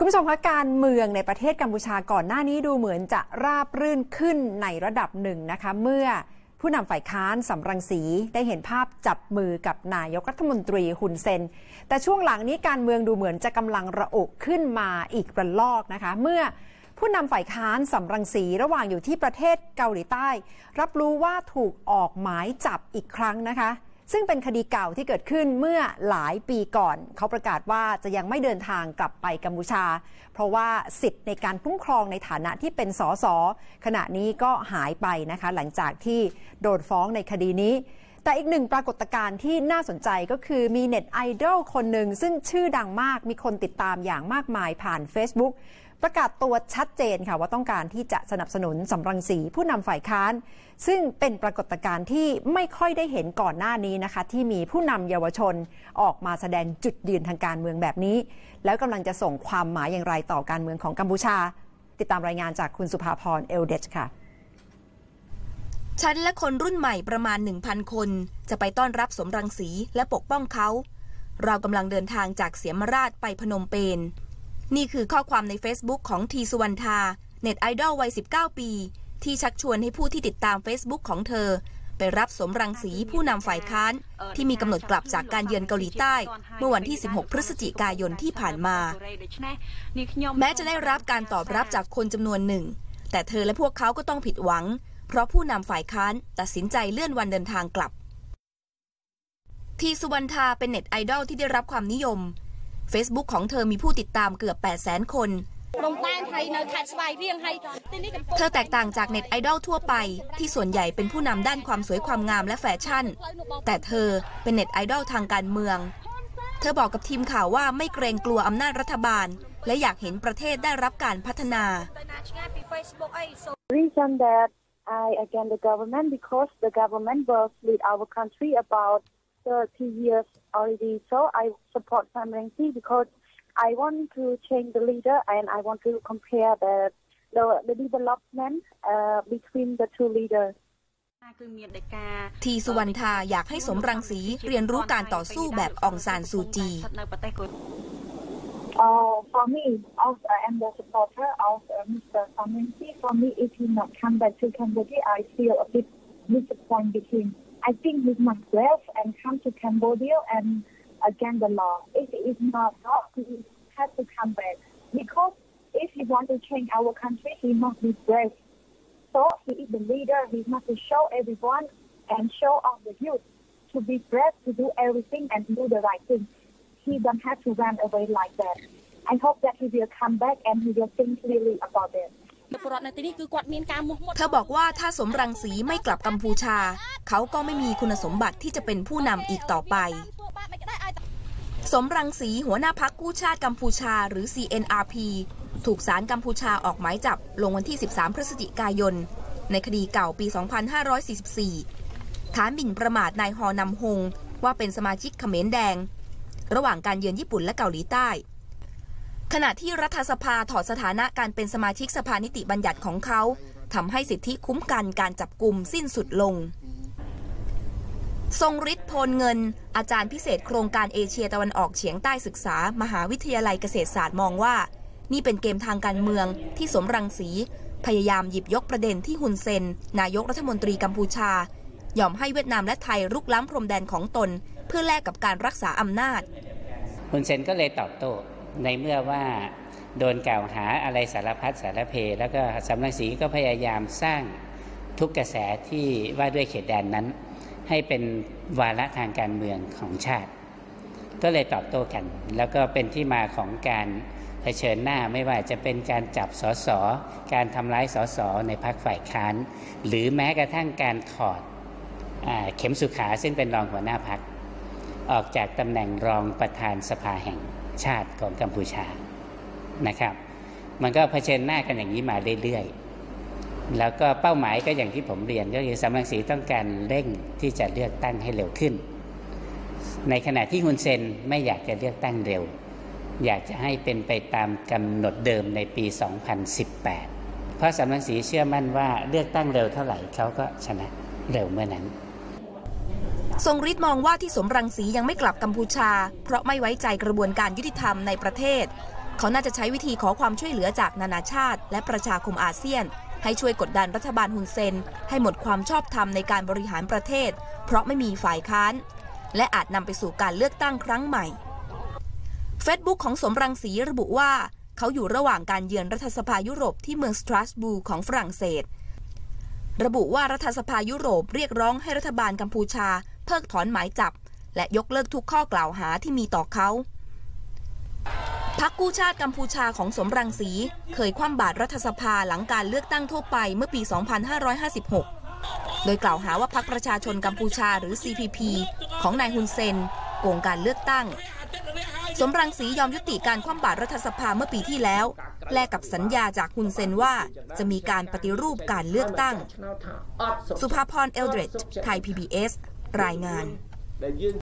คุณผู้ชมคะการเมืองในประเทศกัมพูชาก่อนหน้านี้ดูเหมือนจะราบรื่นขึ้นในระดับหนึ่งนะคะ เมื่อผู้นำฝ่ายค้านสำรังสีได้เห็นภาพจับมือกับนายกรัฐมนตรีฮุนเซน แต่ช่วงหลังนี้การเมืองดูเหมือนจะกำลังระอุขึ้นมาอีกระลอกนะคะ เมื่อผู้นำฝ่ายค้านสำรังสีระหว่างอยู่ที่ประเทศเกาหลีใต้ รับรู้ว่าถูกออกหมายจับอีกครั้งนะคะ ซึ่งเป็นคดีเก่าที่เกิดขึ้นเมื่อหลายปีก่อน เขาประกาศว่าจะยังไม่เดินทางกลับไปกัมพูชา เพราะว่าสิทธิ์ในการคุ้มครองในฐานะที่เป็นสสขณะนี้ก็หายไปนะคะหลังจากที่โดนฟ้องในคดีนี้ แต่อีกหนึ่งปรากฏการณ์ที่น่าสนใจก็คือมีเน็ตไอดอลคนหนึ่ง ซึ่งชื่อดังมากมีคนติดตามอย่างมากมายผ่าน Facebook ประกาศตัวชัดเจนค่ะว่าต้องการที่จะสนับสนุนสำรังสีผู้นำฝ่ายค้าน ซึ่งเป็นปรากฏการณ์ที่ไม่ค่อยได้เห็นก่อนหน้านี้นะคะ ที่มีผู้นำเยาวชนออกมาแสดงจุดยืนทางการเมืองแบบนี้ แล้วกำลังจะส่งความหมายอย่างไรต่อการเมืองของกัมพูชา ติดตามรายงานจากคุณสุภาพรเอลเดชค่ะ ฉันและคนรุ่นใหม่ประมาณ 1,000 คน จะไปต้อนรับสมรังสีและปกป้องเขา เรากำลังเดินทางจากเสียมราชไปพนมเปญนี่คือข้อความใน Facebook ของทีสุวรรณทา เน็ตไอดอลวัย 19 ปี ที่ชักชวนให้ผู้ที่ติดตาม Facebook ของเธอ ไปรับสมรังสีผู้นำฝ่ายค้าน ที่มีกำหนดกลับจากการเยือนเกาหลีใต้ เมื่อวันที่ 16 พฤศจิกายนที่ผ่านมา แม้จะได้รับการตอบรับจากคนจำนวนหนึ่ง แต่เธอและพวกเขาก็ต้องผิดหวัง เพราะผู้นำฝ่ายค้านตัดสินใจเลื่อนวันเดินทางกลับ ทีสุวรรณทาเป็นเน็ตไอดอลที่ได้รับความนิยม Facebook ของเธอมีผู้ติดตามเกือบ 8 0 0 0 0 คน เธอแตกต่างจากเน็ตไอดอลทั่วไป ที่ส่วนใหญ่เป็นผู้นำด้านความสวยความงามและแฟชั่น แต่เธอเป็นเน็ตไอดอลทางการเมือง เธอบอกกับทีมข่าวว่าไม่เกรงกลัวอำนาจรัฐบาล และอยากเห็นประเทศได้รับการพัฒนา Reason that I against the government because the government will lead our country about 30 years already. So I support Sam Rainsy because I want to change the leader and I want to compare the the, the development uh, between the two leaders. ทีสุวรรณทาอยากให้สมรังสีเรียนรู้การต่อสู้แบบองซานซูจี uh, for me, also, I am the supporter of uh, Mr. Rainsy. For me, if he not come back to Cambodia, I feel a bit disappointed with him. I think he must leave and come to Cambodia and against the law. If he is not, he has to come back because if he wants to change our country, he must be brave. So he is the leader. He must show everyone and show all the youth to be brave to do everything and do the right thing. He don't have to run away like that. I hope that he will come back and he will think clearly about it. เธอบอกว่าถ้าสมรังสีไม่กลับกัมพูชา เขาก็ไม่มีคุณสมบัติที่จะเป็นผู้นำอีกต่อไป สมรังสีหัวหน้าพักกู้ชาติกัมพูชาหรือ CNRP ถูกศาลกัมพูชาออกหมายจับลงวันที่ 13 พฤศจิกายน ในคดีเก่าปี 2544 ฐานบิ่นประมาทนายฮอนำฮงว่าเป็นสมาชิกเขมรแดง ระหว่างการเยือนญี่ปุ่นและเกาหลีใต้ ขณะที่รัฐสภาถอดสถานะการเป็นสมาชิกสภานิติบัญญัติของเขาทำให้สิทธิคุ้มกันการจับกลุ่มสิ้นสุดลง ทรงฤทธิ์พลเงิน อาจารย์พิเศษโครงการเอเชียตะวันออกเฉียงใต้ศึกษา มหาวิทยาลัยเกษตรศาสตร์มองว่า นี่เป็นเกมทางการเมืองที่สมรังสีพยายามหยิบยกประเด็นที่ฮุนเซน นายกรัฐมนตรีกัมพูชา ยอมให้เวียดนามและไทยรุกล้ำพรมแดนของตน เพื่อแลกกับการรักษาอำนาจฮุนเซนก็เลยตอบโต้ในเมื่อว่าโดนกล่าวหาอะไรสารพัดสารเพ แล้วก็สำนักศรีก็พยายามสร้างทุกกระแสที่ว่าด้วยเขตแดนนั้น ให้เป็นวาระทางการเมืองของชาติ ก็เลยตอบโต้กัน แล้วก็เป็นที่มาของการเผชิญหน้าไม่ว่าจะเป็นการจับสสการทำร้ายสสในพรรคฝ่ายค้าน หรือแม้กระทั่งการถอดอเข็มสุขาซึ่งเป็นรองหัวหน้าพรรค ออกจากตำแหน่งรองประธานสภาแห่งชาติของกัมพูชานะครับ มันก็เผชิญหน้ากันอย่างนี้มาเรื่อยๆ แล้วก็เป้าหมายก็อย่างที่ผมเรียนก็คือสำนักสีต้องการเร่งที่จะเลือกตั้งให้เร็วขึ้น ในขณะที่ฮุนเซนไม่อยากจะเลือกตั้งเร็ว อยากจะให้เป็นไปตามกำหนดเดิมในปี 2018 เพราะสำนักสีเชื่อมั่นว่าเลือกตั้งเร็วเท่าไหร่เขาก็ชนะเร็วเมื่อนั้น ทรงฤทธิ์มองว่าที่สมรังสียังไม่กลับกัมพูชา เพราะไม่ไว้ใจกระบวนการยุติธรรมในประเทศ เขาน่าจะใช้วิธีขอความช่วยเหลือจากนานาชาติ และประชาคมอาเซียน ให้ช่วยกดดันรัฐบาลฮุนเซน ให้หมดความชอบธรรมในการบริหารประเทศ เพราะไม่มีฝ่ายค้าน และอาจนำไปสู่การเลือกตั้งครั้งใหม่เฟซบุ๊กของสมรังสีระบุว่า เขาอยู่ระหว่างการเยือนรัฐสภายุโรปที่เมืองสตราสบูร์ของฝรั่งเศส ระบุว่ารัฐสภายุโรปเรียกร้องให้รัฐบาลกัมพูชา เพิกถอนหมายจับ และยกเลิกทุกข้อกล่าวหาที่มีต่อเขาพรรคกู้ชาติกัมพูชาของสมรังสี เคยคว่ำบาตรรัฐสภาหลังการเลือกตั้งทั่วไปเมื่อปี 2556 โดยกล่าวหาว่าพรรคประชาชนกัมพูชาหรือ CPP ของนายฮุนเซนโกงการเลือกตั้ง สมรังสียอมยุติการคว่ำบาตรรัฐสภาเมื่อปีที่แล้ว แลกกับสัญญาจากฮุนเซนว่าจะมีการปฏิรูปการเลือกตั้ง สุภาพรเอลเดรดไทย PBS รายงาน